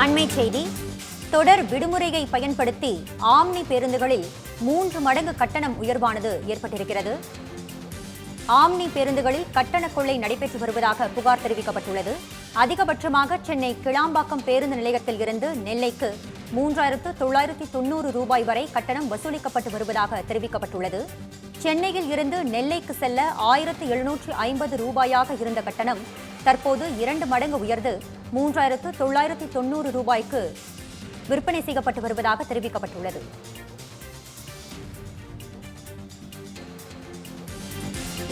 அண்மை செய்தி. தொடர் விடுமுறையை பயன்படுத்தி ஆம்னி பேருந்துகளில் மூன்று மடங்கு கட்டணம் உயர்வானது ஏற்பட்டிருக்கிறது. ஆம்னி பேருந்துகளில் கட்டண கொள்ளை நடைபெற்று வருவதாக புகார் தெரிவிக்கப்பட்டுள்ளது. அதிகபட்சமாக சென்னை கிளாம்பாக்கம் பேருந்து நிலையத்தில் இருந்து நெல்லைக்கு மூன்றாயிரத்து தொள்ளாயிரத்தி தொண்ணூறு ரூபாய் வரை கட்டணம் வசூலிக்கப்பட்டு வருவதாக தெரிவிக்கப்பட்டுள்ளது. சென்னையில் இருந்து நெல்லைக்கு செல்ல ஆயிரத்து எழுநூற்று ஐம்பது ரூபாயாக இருந்த கட்டணம் தற்போது இரண்டு மடங்கு உயர்ந்து மூன்றாயிரத்து தொள்ளாயிரத்து தொண்ணூறு ரூபாய்க்கு விற்பனை செய்யப்பட்டு வருவதாக தெரிவிக்கப்பட்டுள்ளது.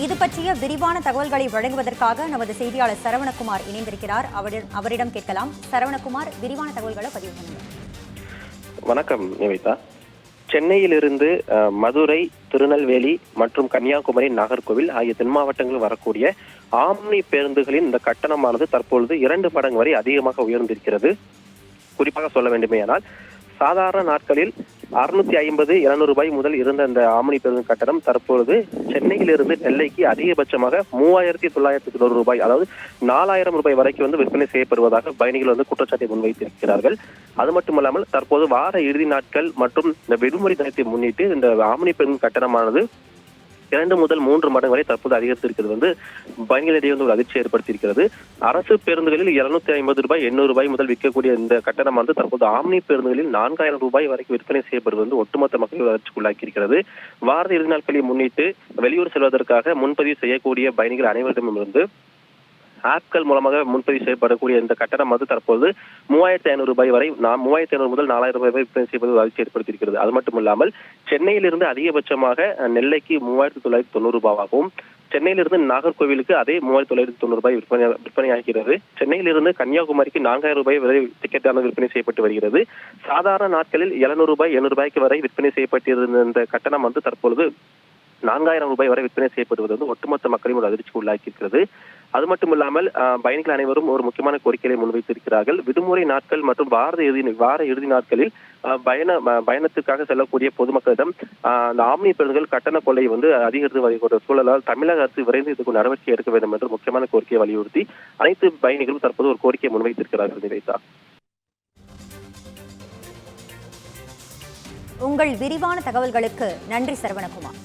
இது பற்றிய விரிவான தகவல்களை வழங்குவதற்காக நமது செய்தியாளர் சரவணகுமார் இணைந்திருக்கிறார். அவரிடம் அவரிடம் கேட்கலாம். சரவணகுமார் விரிவான தகவல்களை பதிவு பண்ணுங்க வணக்கம் நிவேதா. சென்னையிலிருந்து மதுரை திருநெல்வேலி மற்றும் கன்னியாகுமரி நாகர்கோவில் ஆகிய தென் மாவட்டங்களில் வரக்கூடிய ஆம்னி பேருந்துகளின் இந்த கட்டணமானது தற்பொழுது இரண்டு மடங்கு வரை அதிகமாக உயர்ந்திருக்கிறது. குறிப்பாக சொல்ல வேண்டுமேயானால் சாதாரண நாட்களில் அறுநூத்தி ஐம்பது இருநூறு ரூபாய் முதல் இருந்த அந்த ஆமணி பேருந்து கட்டணம் தற்பொழுது சென்னையிலிருந்து நெல்லைக்கு அதிகபட்சமாக மூவாயிரத்தி தொள்ளாயிரத்தி தொண்ணூறு ரூபாய் அதாவது நாலாயிரம் ரூபாய் வரைக்கும் வந்து விற்பனை செய்யப்படுவதாக பயணிகள் வந்து குற்றச்சாட்டை முன்வைத்திருக்கிறார்கள். அது மட்டுமல்லாமல் தற்போது வார இறுதி நாட்கள் மற்றும் இந்த விடுமுறை தினத்தை முன்னிட்டு இந்த ஆமணி பேருந்து கட்டணமானது இரண்டு முதல் மூன்று மடங்கு வரை தற்போது அதிகரித்திருக்கிறது. வந்து பயணிகளிடையே வந்து ஒரு அதிர்ச்சி ஏற்படுத்தியிருக்கிறது. அரசு பேருந்துகளில் இருநூத்தி ஐம்பது ரூபாய் எண்ணூறு ரூபாய் முதல் விற்கக்கூடிய இந்த கட்டணம் வந்து தற்போது ஆம்னி பேருந்துகளில் நான்காயிரம் ரூபாய் வரைக்கும் விற்பனை செய்யப்படுவது வந்து ஒட்டுமொத்த மக்கள் அதிர்ச்சிக்குள்ளாக்கியிருக்கிறது வார இறுதி நாட்களை முன்னிட்டு வெளியூர் செல்வதற்காக முன்பதிவு செய்யக்கூடிய பயணிகள் அனைவரிடமிருந்து ஆப்கள் மூலமாக முன்பதிவு செய்யப்படக்கூடிய இந்த கட்டணம் வந்து தற்போது மூவாயிரத்தி ஐநூறு ரூபாய் வரை நான் மூவாயிரத்தி ஐநூறு முதல் நாலாயிரம் ரூபாய் வரை விற்பனை செய்வது வளர்ச்சி ஏற்படுத்தியிருக்கிறது. அது மட்டும் இல்லாமல் சென்னையிலிருந்து அதிகபட்சமாக நெல்லைக்கு மூவாயிரத்தி தொள்ளாயிரத்தி தொண்ணூறு ரூபாவாகவும் சென்னையிலிருந்து நாகர்கோவிலுக்கு அதே மூவாயிரத்தி தொள்ளாயிரத்தி தொண்ணூறு ரூபாய் விற்பனை விற்பனையாகிறது. சென்னையிலிருந்து கன்னியாகுமரிக்கு நான்காயிரம் ரூபாய் வரை டிக்கெட்டான விற்பனை செய்யப்பட்டு வருகிறது. சாதாரண நாட்களில் எழுநூறு ரூபாய் எழுநூறு ரூபாய்க்கு வரை விற்பனை செய்யப்பட்டிருந்த இந்த கட்டணம் வந்து தற்பொழுது நான்காயிரம் ரூபாய் வரை விற்பனை செய்யப்படுவது வந்து ஒட்டுமொத்த மக்களையும் ஒரு அதிர்ச்சிக்கு உள்ளாக்கியிருக்கிறது. அது மட்டும் இல்லாமல் பயணிகள் அனைவரும் ஒரு முக்கியமான கோரிக்கையை முன்வைத்திருக்கிறார்கள். விடுமுறை நாட்கள் மற்றும் வார இறுதி வார இறுதி நாட்களில் பயண பயணத்துக்காக செல்லக்கூடிய பொதுமக்களிடம் அந்த ஆம்னி பேருந்துகள் கட்டண கொள்ளை வந்து அதிகரித்து வருகிற சூழலால் தமிழக அரசு விரைந்து இதுக்கு நடவடிக்கை எடுக்க வேண்டும் என்று முக்கியமான கோரிக்கையை வலியுறுத்தி அனைத்து பயணிகளும் தற்போது ஒரு கோரிக்கையை முன்வைத்திருக்கிறார்கள் நிவேதா உங்கள் விரிவான தகவல்களுக்கு நன்றி சரவணகுமார்.